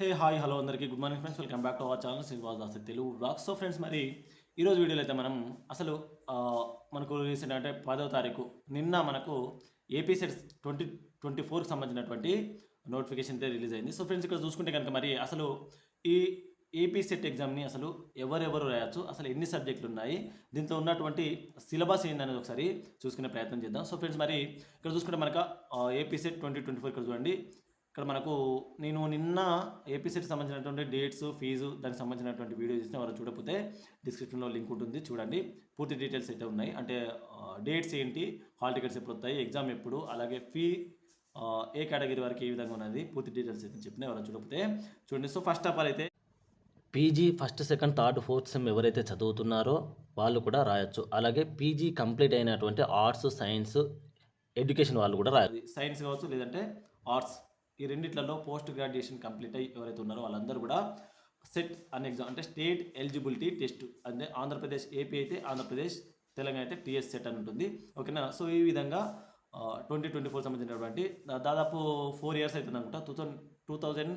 హే hi hello అందరికీ. Good morning friends welcome back to our channel Srinivas Das Telugu blog so friends మరి ఈరోజు వీడియోలో అయితే మనం అసలు మనకు రీసెంట్ అంటే పదవ తారీఖు. నిన్న మనకు ఏపీ సెట్స్ ట్వంటీ ట్వంటీ ఫోర్కి సంబంధించినటువంటి నోటిఫికేషన్ అయితే రిలీజ్ అయింది. సో ఫ్రెండ్స్ ఇక్కడ చూసుకుంటే కనుక మరి అసలు ఈ ఏపీ సెట్ ఎగ్జామ్ని అసలు ఎవరెవరు రాయొచ్చు అసలు ఎన్ని సబ్జెక్టులు ఉన్నాయి దీంట్లో ఉన్నటువంటి సిలబస్ ఏందనేది ఒకసారి చూసుకునే ప్రయత్నం చేద్దాం. సో ఫ్రెండ్స్ మరి ఇక్కడ చూసుకుంటే మనకు AP set twenty twenty four ఇక్కడ చూడండి. ఇక్కడ మనకు నేను నిన్న ఏపీ సెట్ సంబంధించినటువంటి డేట్స్ ఫీజు దానికి సంబంధించినటువంటి వీడియో చేసిన ఎవరు చూడకపోతే డిస్క్రిప్షన్లో లింక్ ఉంటుంది చూడండి. పూర్తి డీటెయిల్స్ అయితే ఉన్నాయి. అంటే డేట్స్ ఏంటి హాల్ టికెట్స్ ఎప్పుడు వస్తాయి ఎగ్జామ్ ఎప్పుడు అలాగే ఫీ ఏ కేటగిరీ వరకు ఏ విధంగా ఉన్నది పూర్తి డీటెయిల్స్ అయితే చెప్పిన ఎవరు చూడకపోతే చూడండి. సో ఫస్ట్ ఆఫ్ ఆల్ అయితే PG first second third fourth sem ఎవరైతే చదువుతున్నారో వాళ్ళు కూడా రాయొచ్చు. అలాగే పీజీ కంప్లీట్ అయినటువంటి ఆర్ట్స్ సైన్స్ ఎడ్యుకేషన్ వాళ్ళు కూడా రాయాలి సైన్స్ కావచ్చు లేదంటే ఆర్ట్స్ ఈ రెండిట్లలో పోస్ట్ గ్రాడ్యుయేషన్ కంప్లీట్ అయ్యి ఎవరైతే ఉన్నారో వాళ్ళందరూ కూడా సెట్ అనే ఎగ్జామ్ అంటే స్టేట్ ఎలిజిబిలిటీ టెస్ట్ అంటే ఆంధ్రప్రదేశ్ ఏపీ అయితే ఆంధ్రప్రదేశ్ తెలంగాణ అయితే టీఎస్ సెట్ అని ఉంటుంది. ఓకేనా? సో ఈ విధంగా ట్వంటీ ట్వంటీ ఫోర్ సంబంధించినటువంటి దాదాపు ఫోర్ ఇయర్స్ అవుతుంది అనుకుంటా. Two thousand two thousand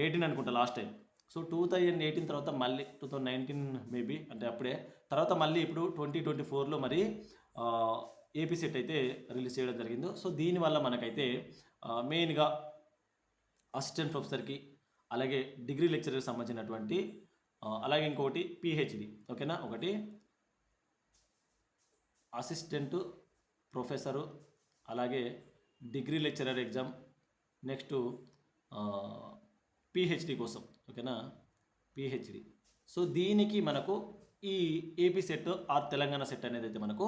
eighteen అనుకుంటా last time. So two thousand eighteen తర్వాత మళ్ళీ టూ థౌజండ్ నైన్టీన్ మేబీ అంటే అప్పుడే. తర్వాత మళ్ళీ ఇప్పుడు ట్వంటీ ట్వంటీ ఫోర్లో మరి ఏపీ సెట్ అయితే రిలీజ్ చేయడం జరిగింది. సో దీనివల్ల మనకైతే మెయిన్గా అసిస్టెంట్ ప్రొఫెసర్కి అలాగే డిగ్రీ లెక్చరర్కి సంబంధించినటువంటి అలాగే ఇంకొకటి పిహెచ్డి. ఓకేనా? ఒకటి. అసిస్టెంట్ ప్రొఫెసరు అలాగే degree lecturer exam next PhD కోసం. ఓకేనా? పిహెచ్డి. సో దీనికి మనకు ఈ AP set or Telangana set అనేది అయితే మనకు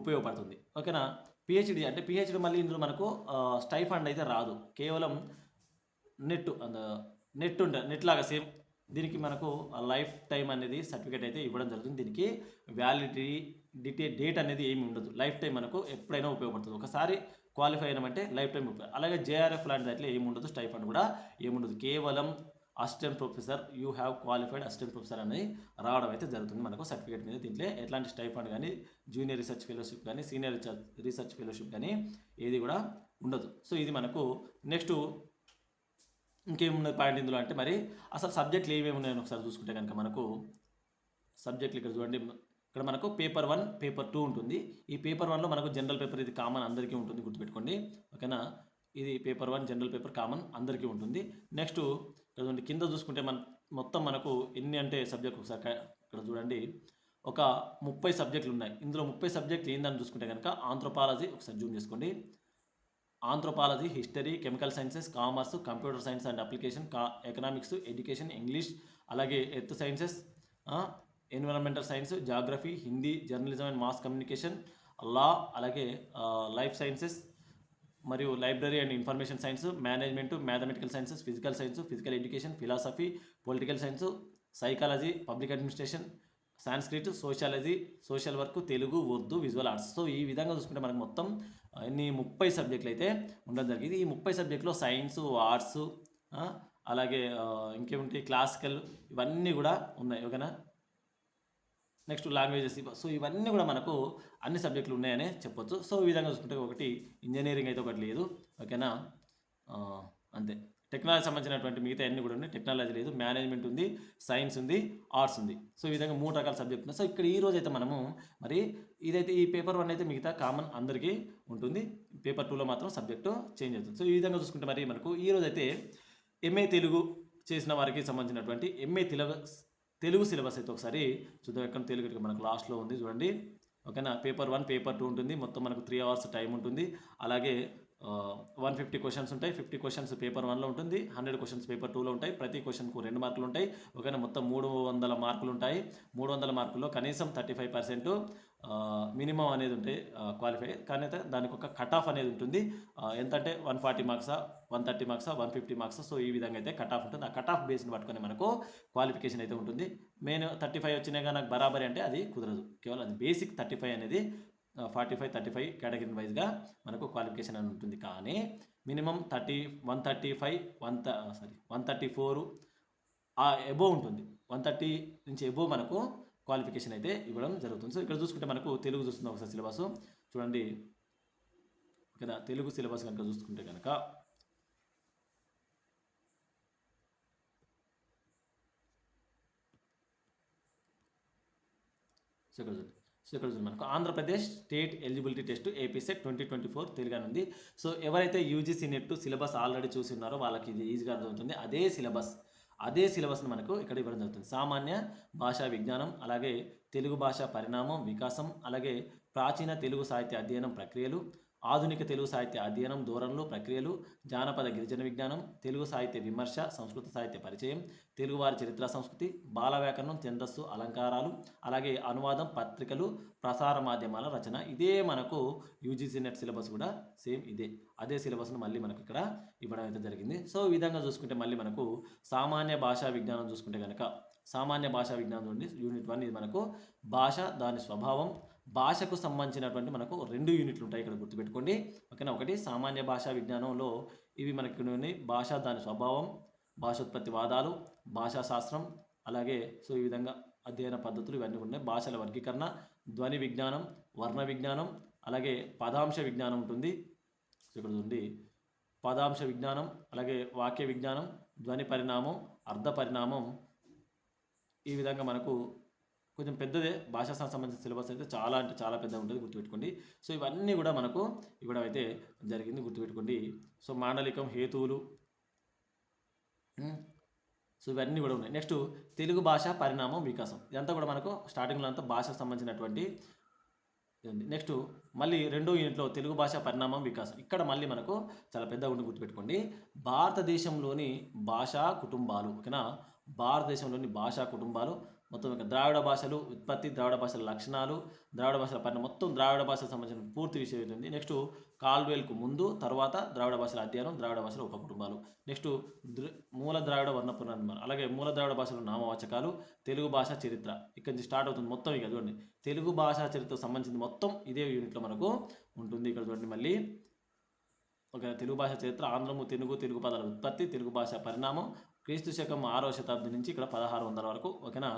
ఉపయోగపడుతుంది. ఓకేనా? పిహెచ్డి అంటే పిహెచ్డి మళ్ళీ ఇందులో మనకు స్టైఫండ్ అయితే రాదు. కేవలం నెట్ నెట్ ఉంటుంది నెట్ లాగా సేమ్. దీనికి మనకు లైఫ్ టైం అనేది సర్టిఫికేట్ అయితే ఇవ్వడం జరుగుతుంది. దీనికి వ్యాలిడిటీ డిటే డేట్ అనేది ఏమి ఉండదు. లైఫ్ టైం మనకు ఎప్పుడైనా ఉపయోగపడుతుంది. ఒకసారి క్వాలిఫై అయినామంటే లైఫ్ టైం అలాగే జేఆర్ఎఫ్ లాంటి దాంట్లో ఏమి ఉండదు. స్టైఫండ్ కూడా ఏముండదు కేవలం assistant professor you have qualified assistant professor అనేది రావడం అయితే జరుగుతుంది మనకు సర్టిఫికేట్ మీద. దీంట్లో ఎట్లాంటి స్టైఫండ్ కానీ జూనియర్ రీసెర్చ్ ఫెలోషిప్ కానీ సీనియర్ రీసెర్చ్ ఫెలోషిప్ కానీ ఏది కూడా ఉండదు. సో ఇది మనకు నెక్స్ట్ ఇంకేమున్నది పాయింట్ ఇందులో అంటే మరి అసలు సబ్జెక్టులు ఏమేమి ఉన్నాయని ఒకసారి చూసుకుంటే కనుక మనకు సబ్జెక్టులు ఇక్కడ చూడండి. ఇక్కడ మనకు పేపర్ వన్ పేపర్ టూ ఉంటుంది. ఈ పేపర్ వన్లో మనకు జనరల్ పేపర్ ఇది కామన్ అందరికీ ఉంటుంది గుర్తుపెట్టుకోండి. ఓకేనా? ఇది paper one general paper common అందరికీ ఉంటుంది. నెక్స్ట్ ఇక్కడ చూడండి కింద చూసుకుంటే మన మొత్తం మనకు ఎన్ని అంటే సబ్జెక్ట్ ఒకసారి ఇక్కడ చూడండి. ఒక ముప్పై సబ్జెక్టులు ఉన్నాయి. ఇందులో ముప్పై సబ్జెక్టులు ఏందని చూసుకుంటే కనుక ఆంథ్రోపాలజీ ఒకసారి జూమ్ చేసుకోండి. Anthropology history chemical sciences commerce computer science and application కా ఎకనామిక్స్ ఎడ్యుకేషన్ ఇంగ్లీష్ అలాగే earth sciences environmental science geography Hindi journalism and mass communication law అలాగే లైఫ్ సైన్సెస్ మరియు library and information science management mathematical sciences physical science physical education philosophy political science psychology public administration Sanskrit sociology social work Telugu Urdu visual arts. So ఈ విధంగా చూసుకుంటే మనకు మొత్తం ఎన్ని ముప్పై సబ్జెక్టులు అయితే ఉండడం జరిగింది. ఈ ముప్పై సబ్జెక్టులో సైన్స్ ఆర్ట్స్ అలాగే ఇంకేమిటి క్లాసికల్ ఇవన్నీ కూడా ఉన్నాయి. ఓకేనా? Next languages. సో ఇవన్నీ కూడా మనకు అన్ని సబ్జెక్టులు ఉన్నాయనే చెప్పొచ్చు. సో ఈ విధంగా చూసుకుంటే ఒకటి ఇంజనీరింగ్ అయితే ఒకటి లేదు. ఓకేనా? అంతే. టెక్నాలజీ సంబంధించినటువంటి మిగతా అన్ని కూడా ఉన్నాయి. టెక్నాలజీ లేదు మేనేజ్మెంట్ ఉంది సైన్స్ ఉంది ఆర్ట్స్ ఉంది. సో ఈ విధంగా మూడు రకాల సబ్జెక్ట్ ఉన్నాయి. సో ఇక్కడ ఈ రోజు అయితే మనము మరి ఇదైతే ఈ పేపర్ వన్ అయితే మిగతా కామన్ అందరికీ ఉంటుంది. పేపర్ టూలో మాత్రం సబ్జెక్టు చేంజ్ అవుతుంది. సో ఈ విధంగా చూసుకుంటే మరి మనకు ఈ రోజు అయితే ఎంఏ తెలుగు చేసిన వారికి సంబంధించినటువంటి ఎంఏ తెలుగు తెలుగు సిలబస్ అయితే ఒకసారి చూద్దాం. ఎక్కడ తెలుగు మనకు లాస్ట్లో ఉంది చూడండి. ఓకేనా? పేపర్ వన్ పేపర్ టూ ఉంటుంది. మొత్తం మనకు త్రీ అవర్స్ టైం ఉంటుంది. అలాగే వన్ ఫిఫ్టీ క్వశ్చన్స్ ఉంటాయి. ఫిఫ్టీ క్వశ్చన్స్ పేపర్ వన్లో ఉంటుంది. హండ్రెడ్ క్వశ్చన్స్ పేపర్ టూలో ఉంటాయి. ప్రతి క్వశ్చన్కు రెండు మార్కులు ఉంటాయి. ఒకవేళ మొత్తం మూడు వందల మార్కులు ఉంటాయి. మూడు వందల మార్కుల్లో కనీసం థర్టీ ఫైవ్ పర్సెంట్ మినిమం అనేది ఉంటాయి క్వాలిఫై. కానీ అయితే దానికి ఒక కట్ ఆఫ్ అనేది ఉంటుంది. ఎంతంటే ఎంత అంటే వన్ ఫార్టీ మార్క్సా వన్ థర్టీ మార్క్సా వన్ ఫిఫ్టీ మార్క్స్. సో ఈ విధంగా అయితే కట్ ఆఫ్ ఉంటుంది. ఆ కట్ ఆఫ్ బేస్ని పట్టుకొని మనకు క్వాలిఫికేషన్ అయితే ఉంటుంది. మెయిన్ థర్టీ ఫైవ్ వచ్చినాక నాకు బరాబరి అంటే అది కుదరదు. కేవలం అది బేసిక్ థర్టీ ఫైవ్ అనేది forty five thirty five category వైజ్గా మనకు క్వాలిఫికేషన్ అని ఉంటుంది. కానీ minimum thirty one thirty five one sorry one thirty four above ఉంటుంది. వన్ థర్టీ నుంచి ఎబో మనకు క్వాలిఫికేషన్ అయితే ఇవ్వడం జరుగుతుంది. సో ఇక్కడ చూసుకుంటే మనకు తెలుగు చూస్తుంది ఒకసారి సిలబస్. చూడండి. కదా తెలుగు సిలబస్ కనుక చూసుకుంటే కనుక సో ఇక్కడ చూడండి. ఇక్కడ మనకు Andhra Pradesh state eligibility test AP set twenty twenty four Telugu ఉంది సో ఎవరైతే యూజీసీ నెట్ సిలబస్ ఆల్రెడీ చూసి ఉన్నారో వాళ్ళకి ఇది ఈజీగా అర్థమవుతుంది. అదే సిలబస్ అదే సిలబస్ని మనకు ఇక్కడ ఇవ్వడం జరుగుతుంది. సామాన్య భాషా విజ్ఞానం అలాగే తెలుగు భాష పరిణామం వికాసం అలాగే ప్రాచీన తెలుగు సాహిత్య అధ్యయనం ప్రక్రియలు ఆధునిక తెలుగు సాహిత్య అధ్యయనం ధోరణులు ప్రక్రియలు జానపద గిరిజన విజ్ఞానం తెలుగు సాహిత్య విమర్శ సంస్కృత సాహిత్య పరిచయం తెలుగువారి చరిత్ర సంస్కృతి బాల వ్యాకరణం ఛందస్సు అలంకారాలు అలాగే అనువాదం పత్రికలు ప్రసార మాధ్యమాల రచన. ఇదే మనకు యూజీసీ నెట్ సిలబస్ కూడా సేమ్ ఇదే. అదే సిలబస్ను మళ్ళీ మనకు ఇక్కడ ఇవ్వడం అయితే జరిగింది. సో ఈ విధంగా చూసుకుంటే మళ్ళీ మనకు సామాన్య భాషా విజ్ఞానం చూసుకుంటే కనుక సామాన్య భాషా విజ్ఞానం నుండి యూనిట్ వన్ ఇది మనకు భాష దాని స్వభావం భాషకు సంబంధించినటువంటి మనకు రెండు యూనిట్లు ఉంటాయి ఇక్కడ గుర్తుపెట్టుకోండి. ఓకేనా? ఒకటి సామాన్య భాషా విజ్ఞానంలో ఇవి మనకి భాష దాని స్వభావం భాషోత్పత్తి వాదాలు భాషా శాస్త్రం అలాగే సో ఈ విధంగా అధ్యయన పద్ధతులు ఇవన్నీ ఉన్నాయి. భాషల వర్గీకరణ ధ్వని విజ్ఞానం వర్ణ విజ్ఞానం అలాగే పదాంశ విజ్ఞానం ఉంటుంది. ఇక్కడ ఉంది పదాంశ విజ్ఞానం అలాగే వాక్య విజ్ఞానం ధ్వని పరిణామం అర్ధ పరిణామం ఈ విధంగా మనకు కొంచెం పెద్దదే. భాషాశాస్త్రం సంబంధించిన సిలబస్ అయితే చాలా అంటే చాలా పెద్దగా ఉంటుంది గుర్తుపెట్టుకోండి. సో ఇవన్నీ కూడా మనకు ఇవ్వడం అయితే జరిగింది గుర్తుపెట్టుకోండి. సో మాండలికం హేతువులు సో ఇవన్నీ కూడా ఉన్నాయి. నెక్స్ట్ తెలుగు భాష పరిణామం వికాసం. ఇదంతా కూడా మనకు స్టార్టింగ్లో అంతా భాషకు సంబంధించినటువంటి నెక్స్ట్ మళ్ళీ రెండో యూనిట్లో తెలుగు భాష పరిణామం వికాసం. ఇక్కడ మళ్ళీ మనకు చాలా పెద్దగా ఉండి గుర్తుపెట్టుకోండి. భారతదేశంలోని భాషా కుటుంబాలు ఓకేనా? భారతదేశంలోని భాషా కుటుంబాలు మొత్తం ఇక ద్రావిడ భాషలు ఉత్పత్తి ద్రావిడ భాషల లక్షణాలు ద్రావిడ భాషల పైన మొత్తం ద్రావిడ భాషకు సంబంధించిన పూర్తి విషయం ఏంటండి నెక్స్ట్ కాల్వేల్కు ముందు తర్వాత ద్రావిడ భాషల అధ్యయనం ద్రావిడ భాషల ఉప కుటుంబాలు నెక్స్ట్ దృ మూల ద్రావిడ వర్ణ పునర్నిర్మాణం అలాగే మూల ద్రావిడ భాషల నామవాచకాలు తెలుగు భాష చరిత్ర. ఇక్కడి నుంచి స్టార్ట్ అవుతుంది మొత్తం ఇక చూడండి. తెలుగు భాష చరిత్రకు సంబంధించింది మొత్తం ఇదే యూనిట్లో మనకు ఉంటుంది. ఇక్కడ చూడండి మళ్ళీ. ఒక తెలుగు భాష చరిత్ర ఆంధ్రము తెలుగు తెలుగు పదాల ఉత్పత్తి తెలుగు భాష పరిణామం క్రీస్తు శకం ఆరవ శతాబ్దం నుంచి ఇక్కడ పదహారు వందల వరకు ఓకేనా?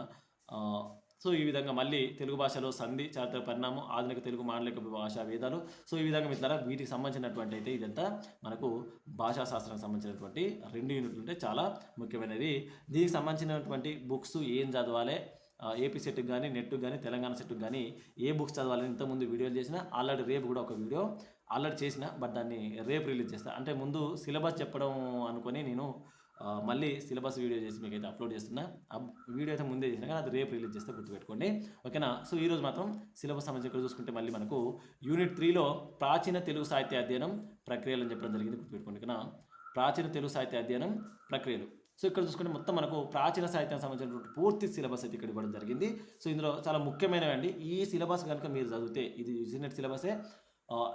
సో ఈ విధంగా మళ్ళీ తెలుగు భాషలో సంధి చారిత్రక పరిణామం ఆధునిక తెలుగు మాండలిక భాషా వేదాలు. సో ఈ విధంగా మిత్రులారా వీటికి సంబంధించినటువంటి అయితే ఇదంతా మనకు భాషా శాస్త్రానికి సంబంధించినటువంటి రెండు యూనిట్లు ఉంటే చాలా ముఖ్యమైనది. దీనికి సంబంధించినటువంటి బుక్స్ ఏం చదవాలి? ఏపీ సెట్కి కానీ నెట్కి కానీ తెలంగాణ సెట్కి కానీ ఏ బుక్స్ చదవాలని ఇంతకుముందు వీడియోలు చేసిన ఆల్రెడీ రేపు కూడా ఒక వీడియో ఆల్రెడీ చేసిన బట్ దాన్ని రేపు రిలీజ్ చేస్తాను అంటే ముందు సిలబస్ చెప్పడం అనుకొని నేను మళ్ళీ సిలబస్ వీడియో చేసి మీకు అయితే అప్లోడ్ చేస్తున్నా. ఆ వీడియో అయితే ముందే చేసినా కానీ అది రేపు రిలీజ్ చేస్తే గుర్తుపెట్టుకోండి. ఓకేనా? సో ఈరోజు మాత్రం సిలబస్ సంబంధించి ఇక్కడ చూసుకుంటే మళ్ళీ మనకు యూనిట్ త్రీలో ప్రాచీన తెలుగు సాహిత్య అధ్యయనం ప్రక్రియలు అని చెప్పడం జరిగింది గుర్తుపెట్టుకోండి ఓకేనా? ప్రాచీన తెలుగు సాహిత్య అధ్యయనం ప్రక్రియలు. సో ఇక్కడ చూసుకుంటే మొత్తం మనకు ప్రాచీన సాహిత్యానికి సంబంధించినటువంటి పూర్తి సిలబస్ అయితే ఇక్కడ ఇవ్వడం జరిగింది. సో ఇందులో చాలా ముఖ్యమైనవి అండి. ఈ సిలబస్ కనుక మీరు చదివితే ఇది యూజినెట్ సిలబసే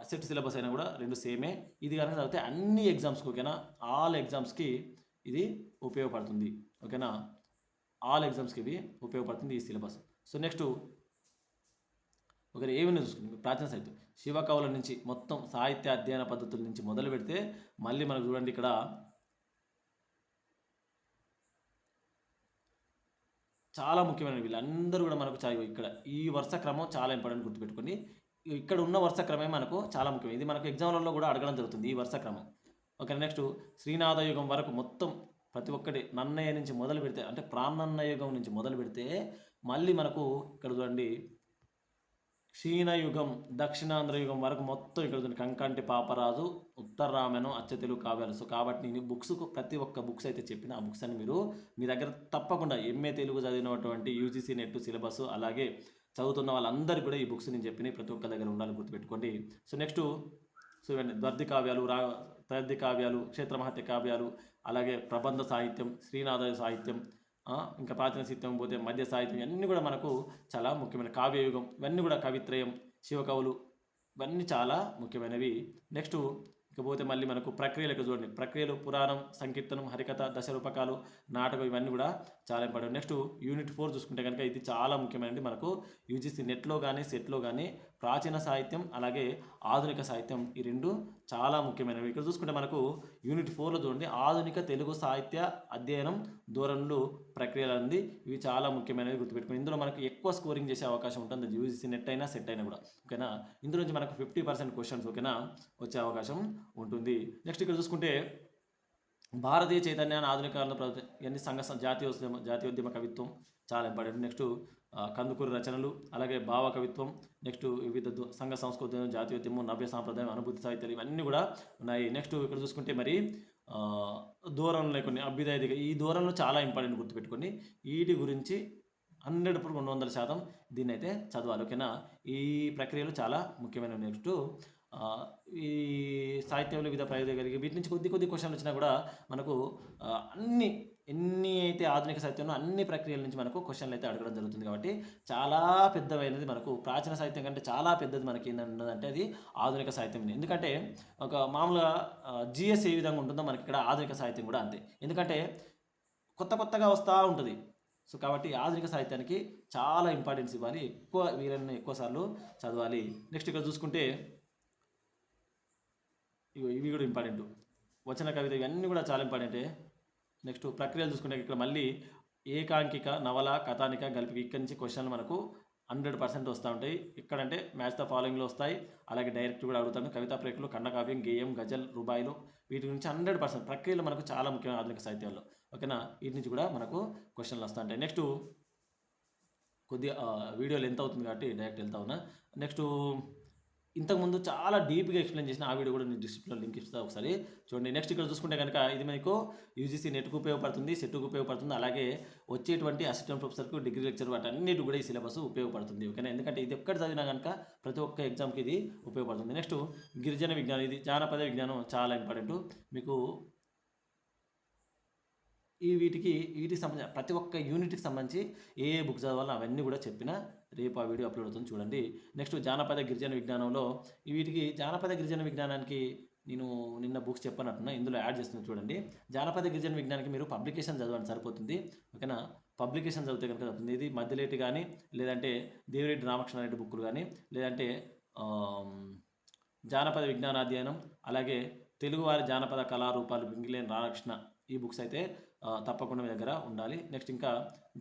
సెట్ సిలబస్ అయినా కూడా రెండు సేమే ఇది కనుక చదివితే అన్ని ఎగ్జామ్స్కి ఓకేనా? ఆల్ ఎగ్జామ్స్కి ఇది ఉపయోగపడుతుంది. ఓకేనా? ఆల్ ఎగ్జామ్స్కి ఇవి ఉపయోగపడుతుంది ఈ సిలబస్ సో నెక్స్ట్ ఒకరు ఏమైనా చూసుకుంది. ప్రాచీన సాహిత్యం. శివకవుల నుంచి మొత్తం సాహిత్య అధ్యయన పద్ధతుల నుంచి మొదలు పెడితే మళ్ళీ మనకు చూడండి ఇక్కడ చాలా ముఖ్యమైన వీళ్ళందరూ కూడా మనకు చాయ్ ఇక్కడ ఈ వరుస క్రమం చాలా ఇంపార్టెంట్ గుర్తుపెట్టుకోండి. ఇక్కడ ఉన్న వరుస క్రమే మనకు చాలా ముఖ్యం ఇది మనకు ఎగ్జామ్లలో కూడా అడగడం జరుగుతుంది ఈ వరుస క్రమం. ఓకే నెక్స్ట్ శ్రీనాథ యుగం వరకు మొత్తం ప్రతి ఒక్కటి నన్నయ్య నుంచి మొదలు పెడితే అంటే ప్రాణన్న యుగం నుంచి మొదలు పెడితే మళ్ళీ మనకు ఇక్కడ చూడండి క్షీణయుగం దక్షిణాంధ్ర యుగం వరకు మొత్తం ఇక్కడ చూడండి కంకంటి పాపరాజు ఉత్తర అచ్చతెలు అచ్చ తెలుగు కావ్యాలు. సో కాబట్టి నేను బుక్స్ ప్రతి ఒక్క బుక్స్ అయితే చెప్పిన ఆ బుక్స్ అని మీరు మీ దగ్గర తప్పకుండా ఎంఏ తెలుగు చదివినటువంటి యూజీసీ నెట్ సిలబస్ అలాగే చదువుతున్న వాళ్ళందరూ కూడా ఈ బుక్స్ నేను చెప్పిన ప్రతి ఒక్క దగ్గర ఉండాలని గుర్తుపెట్టుకోండి. సో నెక్స్ట్ సో ఇవన్నీ ద్వర్ది కావ్యాలు రా త్రద్ది కావ్యాలు క్షేత్రమహత్య కావ్యాలు అలాగే ప్రబంధ సాహిత్యం శ్రీనాథ సాహిత్యం ఇంకా ప్రాచీన సాహిత్యం పోతే మధ్య సాహిత్యం ఇవన్నీ కూడా మనకు చాలా ముఖ్యమైన కావ్యయుగం ఇవన్నీ కూడా కవిత్రయం శివకవులు ఇవన్నీ చాలా ముఖ్యమైనవి. నెక్స్ట్ ఇకపోతే మళ్ళీ మనకు ప్రక్రియలకు చూడండి. ప్రక్రియలు పురాణం సంకీర్తనం హరికథ దశ రూపకాలు నాటకం ఇవన్నీ కూడా చాలా ఇంపార్టెంట్. నెక్స్ట్ యూనిట్ ఫోర్ చూసుకుంటే కనుక ఇది చాలా ముఖ్యమైనది మనకు. యూజీసీ నెట్లో కానీ సెట్లో కానీ ప్రాచీన సాహిత్యం అలాగే ఆధునిక సాహిత్యం ఈ రెండు చాలా ముఖ్యమైనవి. ఇక్కడ చూసుకుంటే మనకు యూనిట్ ఫోర్లో చూడండి. ఆధునిక తెలుగు సాహిత్య అధ్యయనం ధోరణులు ప్రక్రియలు ఉంది ఇవి చాలా ముఖ్యమైనవి గుర్తుపెట్టుకుని ఇందులో మనకు ఎక్కువ స్కోరింగ్ చేసే అవకాశం ఉంటుంది. యూజీసీ నెట్ అయినా సెట్ అయినా కూడా. ఓకేనా? ఇందులో నుంచి మనకు ఫిఫ్టీ పర్సెంట్ క్వశ్చన్స్ ఓకేనా? వచ్చే అవకాశం ఉంటుంది. నెక్స్ట్ ఇక్కడ చూసుకుంటే భారతీయ చైతన్యాన్ని ఆధునిక కాలంలో ప్రభుత్వం ఇవన్నీ సంఘ జాతీయోద్యమ జాతీయోద్యమ కవిత్వం చాలా ఇంపార్టెంట్. నెక్స్ట్ కందుకూరి రచనలు అలాగే భావ కవిత్వం నెక్స్ట్ వివిధ సంఘ సంస్కృతి జాతీయోద్యమం నవ్య సాంప్రదాయం అనుభూతి సాహిత్యాలు ఇవన్నీ కూడా ఉన్నాయి. నెక్స్ట్ ఇక్కడ చూసుకుంటే మరి దూరంలో కొన్ని అభ్యుదయ దిగ ఈ దూరంలో చాలా ఇంపార్టెంట్ గుర్తుపెట్టుకోండి. వీటి గురించి హండ్రెడ్ రెండు వందల శాతం దీన్ని అయితే చదవాలి ఓకేనా? ఈ ప్రక్రియలు చాలా ముఖ్యమైన నెక్స్ట్ ఈ సాహిత్యంలో వివిధ ప్రయోజనం కలిగి వీటి నుంచి కొద్ది కొద్ది క్వశ్చన్లు వచ్చినా కూడా మనకు అన్ని ఎన్ని అయితే ఆధునిక సాహిత్యంలో అన్ని ప్రక్రియల నుంచి మనకు క్వశ్చన్లు అయితే అడగడం జరుగుతుంది కాబట్టి చాలా పెద్దవైనది మనకు. ప్రాచీన సాహిత్యం కంటే చాలా పెద్దది మనకి ఏంటంటే అది ఆధునిక సాహిత్యం ఎందుకంటే ఒక మామూలుగా జిఎస్ ఏ విధంగా ఉంటుందో మనకి ఇక్కడ ఆధునిక సాహిత్యం కూడా అంతే. ఎందుకంటే కొత్త కొత్తగా వస్తూ ఉంటుంది. సో కాబట్టి ఆధునిక సాహిత్యానికి చాలా ఇంపార్టెన్స్ ఇవ్వాలి. ఎక్కువ వీలైన ఎక్కువసార్లు చదవాలి. నెక్స్ట్ ఇక్కడ చూసుకుంటే ఇగో ఇవి కూడా ఇంపార్టెంట్ వచన కవిత ఇవన్నీ కూడా చాలా ఇంపార్టెంటే నెక్స్ట్ ప్రక్రియలు చూసుకుంటే ఇక్కడ మళ్ళీ ఏకాంకిక నవల కథానిక కలిపి ఇక్కడి నుంచి క్వశ్చన్లు మనకు హండ్రెడ్ పర్సెంట్ వస్తూ ఉంటాయి. ఇక్కడంటే మ్యాచ్ ద ఫాలోయింగ్లో వస్తాయి. అలాగే డైరెక్ట్ కూడా అడుగుతాను. కవితా ప్రేక్షలు ఖండకావ్యం గేయం గజల్ రూబాయిలు వీటి గురించి హండ్రెడ్ పర్సెంట్ ప్రక్రియలు మనకు చాలా ముఖ్యమైన ఆధునిక సాహిత్యాల్లో. ఓకేనా? వీటి నుంచి కూడా మనకు క్వశ్చన్లు వస్తూ ఉంటాయి. నెక్స్ట్ కొద్దిగా వీడియోలు వీడియో లెంత్ అవుతుంది కాబట్టి డైరెక్ట్ వెళ్తా ఉన్నా. నెక్స్ట్ ఇంతకుముందు చాలా డీప్గా ఎక్స్ప్లెయిన్ చేసిన ఆ వీడియో కూడా నేను డిస్క్రిప్షన్లో లింక్ ఇస్తాను ఒకసారి. చూడండి నెక్స్ట్ ఇక్కడ చూసుకుంటే కనుక ఇది మీకు యూజీసీ నెట్కు ఉపయోగపడుతుంది సెట్కు ఉపయోగపడుతుంది అలాగే వచ్చేటువంటి అసిస్టెంట్ ప్రొఫెసర్కు డిగ్రీ లెక్చర్ వాటన్నిటి కూడా ఈ సిలబస్ ఉపయోగపడుతుంది ఓకేనా? ఎందుకంటే ఇది ఒక్కటి చదివినా కనుక ప్రతి ఒక్క ఎగ్జామ్కి ఇది ఉపయోగపడుతుంది. నెక్స్ట్ గిరిజన విజ్ఞానం ఇది జానపద విజ్ఞానం చాలా ఇంపార్టెంట్ మీకు ఈ వీటికి వీటికి సంబంధించి ప్రతి ఒక్క యూనిట్కి సంబంధించి ఏ ఏ బుక్ చదవాలో అవన్నీ కూడా చెప్పిన రేపు ఆ వీడియో అప్లోడ్ అవుతుంది చూడండి. నెక్స్ట్ జానపద గిరిజన విజ్ఞానంలో ఈ వీటికి జానపద గిరిజన విజ్ఞానానికి నేను నిన్న బుక్స్ చెప్పనట్టున్నా ఇందులో యాడ్ చేస్తున్నాను చూడండి. జానపద గిరిజన విజ్ఞానానికి మీరు పబ్లికేషన్ చదవండి సరిపోతుంది. ఓకేనా? పబ్లికేషన్ చదివితే కనుక చదువుతుంది ఇది మధ్యలేటి కానీ లేదంటే దేవిరెడ్డి రామకృష్ణారెడ్డి బుక్కులు కానీ లేదంటే జానపద విజ్ఞానాధ్యయనం అలాగే తెలుగువారి జానపద కళారూపాలు పింగిలేని రామకృష్ణ ఈ బుక్స్ అయితే తప్పకుండా మీ దగ్గర ఉండాలి. నెక్స్ట్ ఇంకా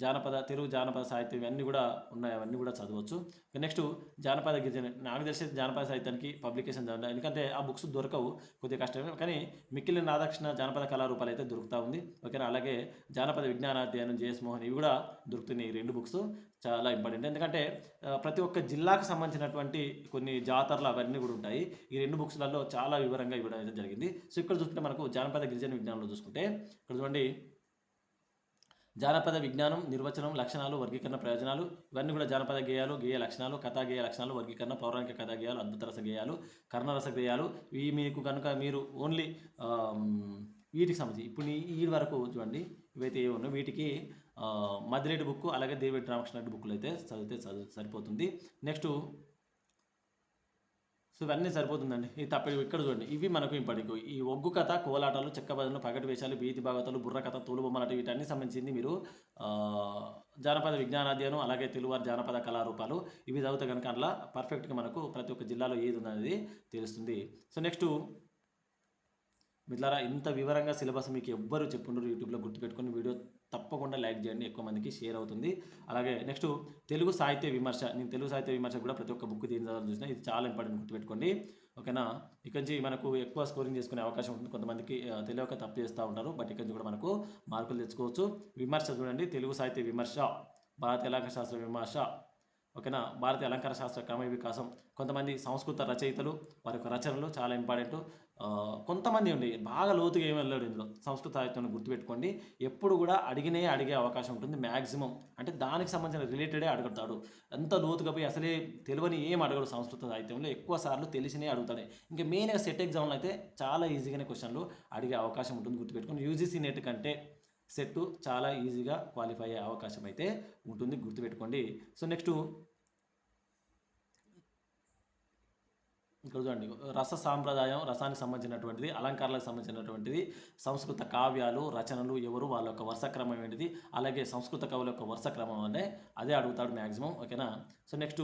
జానపద తెలుగు జానపద సాహిత్యం ఇవన్నీ కూడా ఉన్నాయి. అవన్నీ కూడా చదవచ్చు. నెక్స్ట్ జానపద గిరిజన నాకు తెలిసి జానపద సాహిత్యానికి పబ్లికేషన్ చదవండి ఎందుకంటే ఆ బుక్స్ దొరకవు కొద్దిగా కష్టమే. కానీ మిక్కిలిన రాధాకృష్ణ జానపద కళారూపాలు అయితే దొరుకుతూ ఉంది. ఓకేనా? అలాగే జానపద విజ్ఞానాధ్యయనం జేఎస్ మోహన్ ఇవి కూడా దొరుకుతున్నాయి. ఈ రెండు బుక్స్ చాలా ఇంపార్టెంట్. ఎందుకంటే ప్రతి ఒక్క జిల్లాకు సంబంధించినటువంటి కొన్ని జాతరలు అవన్నీ కూడా ఉంటాయి. ఈ రెండు బుక్స్లలో చాలా వివరంగా ఇవ్వడం అయితే జరిగింది. సో ఇక్కడ చూసుకుంటే మనకు జానపద గిరిజన విజ్ఞానంలో చూసుకుంటే ఇక్కడ చూడండి జానపద విజ్ఞానం నిర్వచనం లక్షణాలు వర్గీకరణ ప్రయోజనాలు ఇవన్నీ కూడా జానపద గేయాలు గేయ లక్షణాలు కథా గేయ లక్షణాలు వర్గీకరణ పౌరాణిక కథా గేయాలు అద్భుత రస గేయాలు కర్ణరస గేయాలు ఇవి మీకు కనుక మీరు ఓన్లీ వీటికి సంబంధించి ఇప్పుడు ఈ వరకు చూడండి ఇవైతే ఏ ఉన్నాయో వీటికి మద్రేటి బుక్ అలాగే దేవేటి రామకృష్ణ రెడ్డి బుక్లు అయితే చదివితే చదువు సరిపోతుంది. నెక్స్ట్ సో ఇవన్నీ సరిపోతుందండి. ఇది తప్ప ఇక్కడ చూడండి. ఇవి మనకు ఇంపార్టెంట్ ఈ ఒగ్గు కథ కోలాటాలు చెక్క భజనలు పగటి వేషాలు బీతి భాగవతాలు బుర్ర కథ తోలుబొమ్మలు బొమ్మలాట వీటన్ని సంబంధించింది మీరు జానపద విజ్ఞానాధ్యయనం అలాగే తెలుగువారి జానపద కళారూపాలు ఇవి చదివితే కనుక అట్లా పర్ఫెక్ట్గా మనకు ప్రతి ఒక్క జిల్లాలో ఏది ఉందనేది తెలుస్తుంది. సో నెక్స్ట్ మిట్లారా ఇంత వివరంగా సిలబస్ మీకు ఎవ్వరు చెప్పుండ్రు యూట్యూబ్లో గుర్తుపెట్టుకుని వీడియో తప్పకుండా లైక్ చేయండి ఎక్కువ మందికి షేర్ అవుతుంది. అలాగే నెక్స్ట్ తెలుగు సాహిత్య విమర్శ నేను తెలుగు సాహిత్య విమర్శ కూడా ప్రతి ఒక్క బుక్ దీని చదవాలని చూసినా ఇది చాలా ఇంపార్టెంట్ గుర్తుపెట్టుకోండి. ఓకేనా? ఇక్కడి నుంచి మనకు ఎక్కువ స్కోరింగ్ చేసుకునే అవకాశం ఉంటుంది. కొంతమందికి తెలియక తప్పు చేస్తూ ఉంటారు. బట్ ఇక్కడి నుంచి కూడా మనకు మార్కులు తెచ్చుకోవచ్చు. విమర్శ చూడండి. తెలుగు సాహిత్య విమర్శ భారతీయ అలంకార శాస్త్ర విమర్శ ఓకేనా? భారతీయ అలంకార శాస్త్ర క్రమ వికాసం కొంతమంది సంస్కృత రచయితలు వారి యొక్క రచనలు చాలా ఇంపార్టెంట్. కొంతమంది ఉండి బాగా లోతుగా ఏమి వెళ్ళాడు ఇందులో. సంస్కృత సాహిత్యాన్ని గుర్తుపెట్టుకోండి. ఎప్పుడు కూడా అడిగినే అడిగే అవకాశం ఉంటుంది మ్యాక్సిమం అంటే దానికి సంబంధించిన రిలేటెడే అడుగుతాడు ఎంత లోతుగా పోయి అసలే తెలియని ఏం అడగడు సంస్కృత సాహిత్యంలో. ఎక్కువ సార్లు తెలిసినే అడుగుతాడు. ఇంకా మెయిన్గా సెట్ ఎగ్జామ్లో అయితే చాలా ఈజీగానే క్వశ్చన్లు అడిగే అవకాశం ఉంటుంది గుర్తుపెట్టుకోండి. యూజీసీ నెట్ కంటే సెట్ చాలా ఈజీగా క్వాలిఫై అయ్యే అవకాశం అయితే ఉంటుంది గుర్తుపెట్టుకోండి. సో నెక్స్ట్ ఇక్కడ చూడండి రస సాంప్రదాయం రసానికి సంబంధించినటువంటిది అలంకారాలకు సంబంధించినటువంటిది సంస్కృత కావ్యాలు రచనలు ఎవరు వాళ్ళ యొక్క వరుసక్రమం ఏంటిది అలాగే సంస్కృత కవుల యొక్క వరుసక్రమం అంటే అదే అడుగుతాడు మ్యాక్సిమం ఓకేనా? సో నెక్స్ట్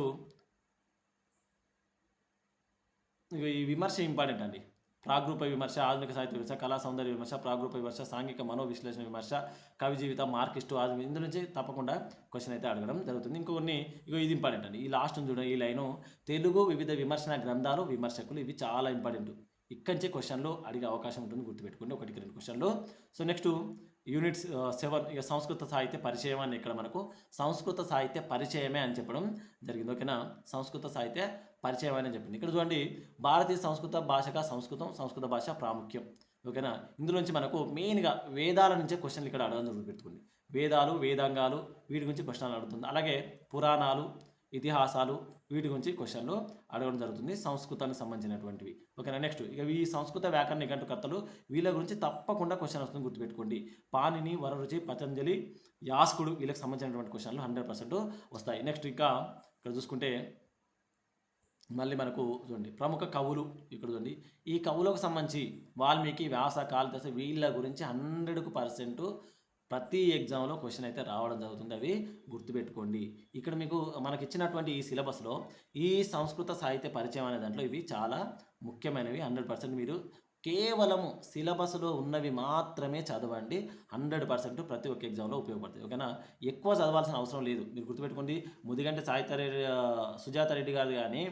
ఈ విమర్శ ఇంపార్టెంట్ అండి. ప్రాగ్రూప విమర్శ ఆధునిక సాహిత్య విమర్శ కళా సౌందర్య విమర్శ ప్రాగ్రూప విమర్శ సాంఘిక మనో విశ్లేషణ విమర్శ కవి జీవిత మార్కిస్టు ఆధునిక ఇందు నుంచి తప్పకుండా క్వశ్చన్ అయితే అడగడం జరుగుతుంది. ఇంకొన్ని ఇగో ఇది ఇంపార్టెంట్ అండి. ఈ లాస్ట్ చూడండి ఈ లైను. తెలుగు వివిధ విమర్శన గ్రంథాలు విమర్శకులు ఇవి చాలా ఇంపార్టెంట్ ఇక్కడి నుంచే క్వశ్చన్లు అడిగే అవకాశం ఉంటుంది గుర్తుపెట్టుకోండి. ఒకటికి రెండు క్వశ్చన్లు సో నెక్స్ట్ యూనిట్స్ సెవెన్ ఇక సంస్కృత సాహిత్య పరిచయం అని ఇక్కడ మనకు సంస్కృత సాహిత్య పరిచయమే అని చెప్పడం జరిగింది. ఓకేనా? సంస్కృత సాహిత్య పరిచయం అని చెప్పింది. ఇక్కడ చూడండి భారతీయ సంస్కృత భాషగా సంస్కృతం సంస్కృత భాష ప్రాముఖ్యం. ఓకేనా? ఇందులో నుంచి మనకు మెయిన్గా వేదాల నుంచే క్వశ్చన్లు ఇక్కడ అడగడం జరుగుతుంది. వేదాలు వేదాంగాలు వీటి గురించి క్వశ్చన్లు అడుగుతుంది. అలాగే పురాణాలు ఇతిహాసాలు వీటి గురించి క్వశ్చన్లు అడగడం జరుగుతుంది. సంస్కృతానికి సంబంధించినటువంటివి. ఓకేనా? నెక్స్ట్ ఇక ఈ సంస్కృత వ్యాకరణ నిఘంటుకర్తలు వీళ్ళ గురించి తప్పకుండా క్వశ్చన్ వస్తుంది గుర్తుపెట్టుకోండి. పాణిని వరరుచి పతంజలి యాస్కుడు వీళ్ళకి సంబంధించినటువంటి క్వశ్చన్లు హండ్రెడ్ పర్సెంట్ వస్తాయి. నెక్స్ట్ ఇంకా ఇక్కడ చూసుకుంటే మళ్ళీ మనకు చూడండి ప్రముఖ కవులు ఇక్కడ చూడండి. ఈ కవులకు సంబంధించి వాల్మీకి వ్యాస కాళిదాస వీళ్ళ గురించి హండ్రెడ్కు పర్సెంట్ ప్రతి ఎగ్జామ్లో క్వశ్చన్ అయితే రావడం జరుగుతుంది. అవి గుర్తుపెట్టుకోండి. ఇక్కడ మీకు మనకి ఇచ్చినటువంటి ఈ సిలబస్లో ఈ సంస్కృత సాహిత్య పరిచయం అనే దాంట్లో ఇవి చాలా ముఖ్యమైనవి. హండ్రెడ్ పర్సెంట్ మీరు కేవలము సిలబస్లో ఉన్నవి మాత్రమే చదవండి. హండ్రెడ్ పర్సెంట్ ప్రతి ఒక్క ఎగ్జామ్లో ఉపయోగపడుతుంది ఓకేనా? ఎక్కువ చదవాల్సిన అవసరం లేదు. మీరు గుర్తుపెట్టుకోండి. ముదిగంటి సాహిత్య రెడ్డి సుజాత రెడ్డి గారు కానీ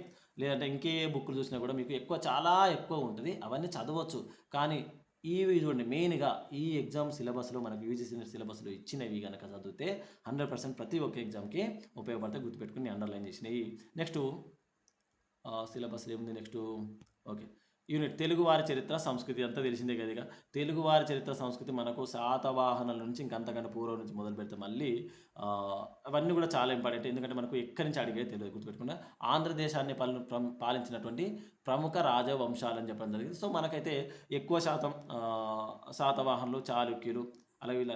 లేదంటే ఇంకే బుక్లు చూసినా కూడా మీకు ఎక్కువ చాలా ఎక్కువ ఉంటుంది. అవన్నీ చదవచ్చు. కానీ ఇవి చూడండి మెయిన్గా ఈ ఎగ్జామ్ సిలబస్లో మనకు యూజీసీ సిలబస్లో ఇచ్చినవి కనుక చదివితే హండ్రెడ్ పర్సెంట్ ప్రతి ఒక్క ఎగ్జామ్కి ఉపయోగపడతాయి గుర్తుపెట్టుకుని అండర్లైన్ చేసినవి. నెక్స్ట్ సిలబస్ ఏముంది? Next okay. యూనిట్. తెలుగువారి చరిత్ర సంస్కృతి అంతా తెలిసిందే కదా ఇక తెలుగువారి చరిత్ర సంస్కృతి మనకు శాతవాహనాల నుంచి ఇంకంతకంటే పూర్వం నుంచి మొదలు పెడితే మళ్ళీ అవన్నీ కూడా చాలా ఇంపార్టెంట్. ఎందుకంటే మనకు ఎక్కడి నుంచి అడిగే తెలియదు గుర్తుపెట్టుకుండా ఆంధ్రదేశాన్ని పాలన పాలించినటువంటి ప్రముఖ రాజవంశాలని చెప్పడం జరిగింది. సో మనకైతే ఎక్కువ శాతం శాతవాహనులు చాళుక్యులు అలాగే వీళ్ళ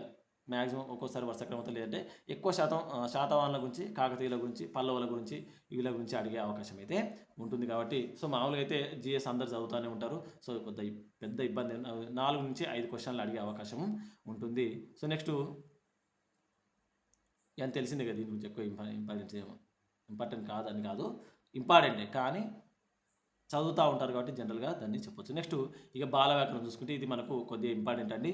మ్యాక్సిమం ఒక్కోసారి వరుస క్రమంతో లేదంటే ఎక్కువ శాతం శాతవాహనుల గురించి కాకతీయుల గురించి పల్లవుల గురించి వీళ్ళ గురించి అడిగే అవకాశం అయితే ఉంటుంది కాబట్టి సో మామూలుగా అయితే జిఎస్ అందరు చదువుతూనే ఉంటారు. సో కొద్ది పెద్ద ఇబ్బంది నాలుగు నుంచి ఐదు క్వశ్చన్లు అడిగే అవకాశం ఉంటుంది. సో నెక్స్ట్ అని తెలిసిందే కదా దీని గురించి ఎక్కువ ఇంపార్టెంట్ ఇంపార్టెన్స్ కాదు ఇంపార్టెంట్ కాదని కాదు ఇంపార్టెంటే. కానీ చదువుతూ ఉంటారు కాబట్టి జనరల్గా దాన్ని చెప్పొచ్చు. నెక్స్ట్ ఇక బాల వ్యాకరణం చూసుకుంటే ఇది మనకు కొద్దిగా ఇంపార్టెంట్ అండి.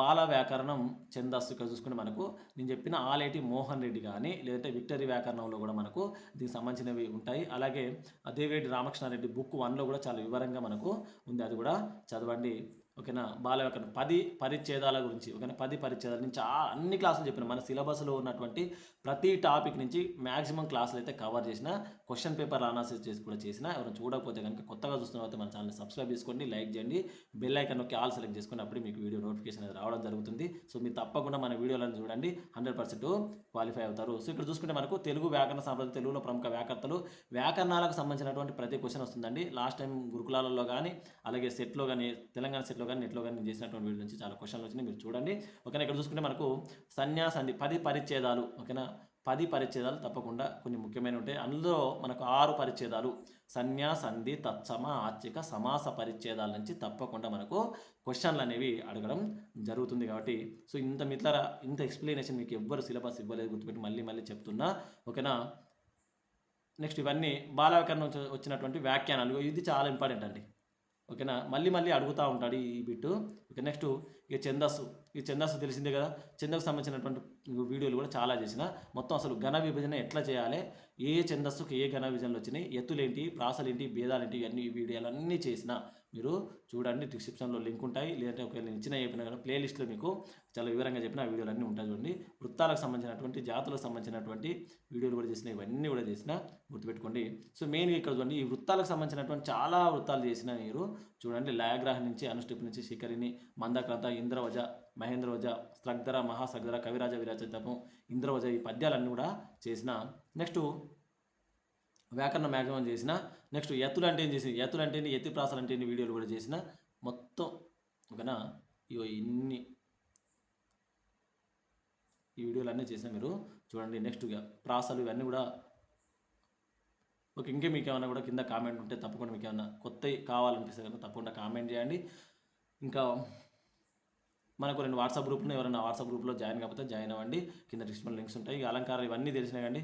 బాల వ్యాకరణం ఛందస్సు ఇక్కడ చూసుకుంటే మనకు నేను చెప్పిన ఆలేటి మోహన్ రెడ్డి కానీ లేదంటే విక్టరీ వ్యాకరణంలో కూడా మనకు దీనికి సంబంధించినవి ఉంటాయి. అలాగే ఆ దేవిరెడ్డి రామకృష్ణారెడ్డి బుక్ వన్లో కూడా చాలా వివరంగా మనకు ఉంది. అది కూడా చదవండి. ఓకేనా? బాల వ్యాకరణం పది పరిచ్ఛేదాల గురించి ఓకేనా? పది పరిచ్ఛేదాల నుంచి అన్ని క్లాసులు చెప్పిన మన సిలబస్లో ఉన్నటువంటి ప్రతి టాపిక్ నుంచి మ్యాక్సిమం క్లాసులు అయితే కవర్ చేసిన క్వశ్చన్ పేపర్ అనాలిసిస్ చేసి కూడా చేసిన ఎవరైనా చూడకపోతే కనుక కొత్తగా చూస్తున్న అయితే మన ఛానల్ సబ్స్క్రైబ్ చేసుకోండి లైక్ చేయండి బెల్ ఐకన్ నొక్కి ఆల్ సెలెక్ట్ చేసుకుని అప్పుడు మీకు వీడియో నోటిఫికేషన్ అనేది రావడం జరుగుతుంది. సో మీరు తప్పకుండా మన వీడియోలను చూడండి హండ్రెడ్ పర్సెంట్ క్వాలిఫై అవుతారు. సో ఇక్కడ చూసుకుంటే మనకు తెలుగు వ్యాకరణ సాంప్రదాయ తెలుగులో ప్రముఖ వ్యాకర్తలు వ్యాకరణాలకు సంబంధించినటువంటి ప్రతి క్వశ్చన్ వస్తుందండి. లాస్ట్ టైం గురుకులాలలో కానీ అలాగే సెట్లో కానీ తెలంగాణ సెట్లో కానీ నెట్లో కానీ చేసినటువంటి వీడియో నుంచి చాలా క్వశ్చన్లు వచ్చినాయి మీరు చూడండి. ఓకేనా ఇక్కడ చూసుకుంటే మనకు సన్యాసండి పది పరిచ్ఛేదాలు ఓకేనా పది పరిచ్ఛేదాలు తప్పకుండా కొన్ని ముఖ్యమైన ఉంటాయి. అందులో మనకు ఆరు పరిచ్ఛేదాలు. సన్యా సంధి తత్సమ ఆర్చిక సమాస పరిచ్ఛేదాల నుంచి తప్పకుండా మనకు క్వశ్చన్లు అనేవి అడగడం జరుగుతుంది కాబట్టి. సో ఇంత మిత్ర ఇంత ఎక్స్ప్లెనేషన్ మీకు ఎవ్వరు సిలబస్ ఇవ్వలేదు గుర్తుపెట్టి మళ్ళీ మళ్ళీ చెప్తున్నా. ఓకేనా? నెక్స్ట్ ఇవన్నీ బాలవ్యాకరణ వచ్చినటువంటి వ్యాఖ్యానాలు. ఇది చాలా ఇంపార్టెంట్ అండి. ఓకేనా? మళ్ళీ మళ్ళీ అడుగుతూ ఉంటాడు ఈ బిట్టు. ఓకే నెక్స్ట్ ఇక చందస్సు ఈ చందస్సు తెలిసిందే కదా? చందకు సంబంధించినటువంటి వీడియోలు కూడా చాలా చేసిన. మొత్తం అసలు ఘన విభజన ఎట్లా చేయాలి? ఏ చందస్సుకు ఏ ఘన విభజనలు వచ్చినాయి? ఎత్తులేంటి? ప్రాసలేంటి? భేదాలేంటి? ఇవన్నీ ఈ వీడియోలు అన్నీ చేసిన మీరు చూడండి డిస్క్రిప్షన్లో లింక్ ఉంటాయి. లేదంటే ఒకవేళ నేను ఇచ్చిన చెప్పిన కానీ ప్లేలిస్ట్లో మీకు చాలా వివరంగా చెప్పిన ఆ వీడియోలు అన్నీ ఉంటాయి చూడండి. వృత్తాలకు సంబంధించినటువంటి జాతులకు సంబంధించినటువంటి వీడియోలు కూడా చేసిన ఇవన్నీ కూడా చేసిన గుర్తుపెట్టుకోండి. సో మెయిన్గా ఇక్కడ చూడండి. ఈ వృత్తాలకు సంబంధించినటువంటి చాలా వృత్తాలు చేసిన మీరు చూడండి. లయగ్రహం నుంచి అనుష్టిప్ నుంచి శిఖరిని మందక్రాంత ఇంద్రవజ మహేంద్రవజ స్లగ్ధర మహాసగ్ధర కవిరాజ విరాజతము ఇంద్రవజ ఈ పద్యాలన్నీ కూడా చేసిన. నెక్స్ట్ వ్యాకరణ మ్యాక్సిమం చేసిన నెక్స్ట్ ఎత్తులు అంటే ఏం చేసి ఎత్తులు అంటే ఏంటి, ఎత్తి ప్రాసాలు అంటే వీడియోలు కూడా చేసిన మొత్తం ఓకేనా? ఇవో ఇన్ని ఈ వీడియోలు అన్నీ చేసిన మీరు చూడండి నెక్స్ట్ ఇక ప్రాసలు ఇవన్నీ కూడా ఓకే ఇంకే మీకు ఏమైనా కూడా కింద కామెంట్ ఉంటే తప్పకుండా మీకు ఏమైనా కొత్తవి కావాలనిపిస్తే కనుక తప్పకుండా కామెంట్ చేయండి. ఇంకా మనకు రెండు వాట్సాప్ గ్రూప్లో ఎవరైనా వాట్సాప్ గ్రూప్లో జాయిన్ కాకపోతే జాయిన్ అవ్వండి. కింద డిస్క్రిప్షన్ లింక్స్ ఉంటాయి. ఇక అలంకారాలు ఇవన్నీ తెలిసినాయండి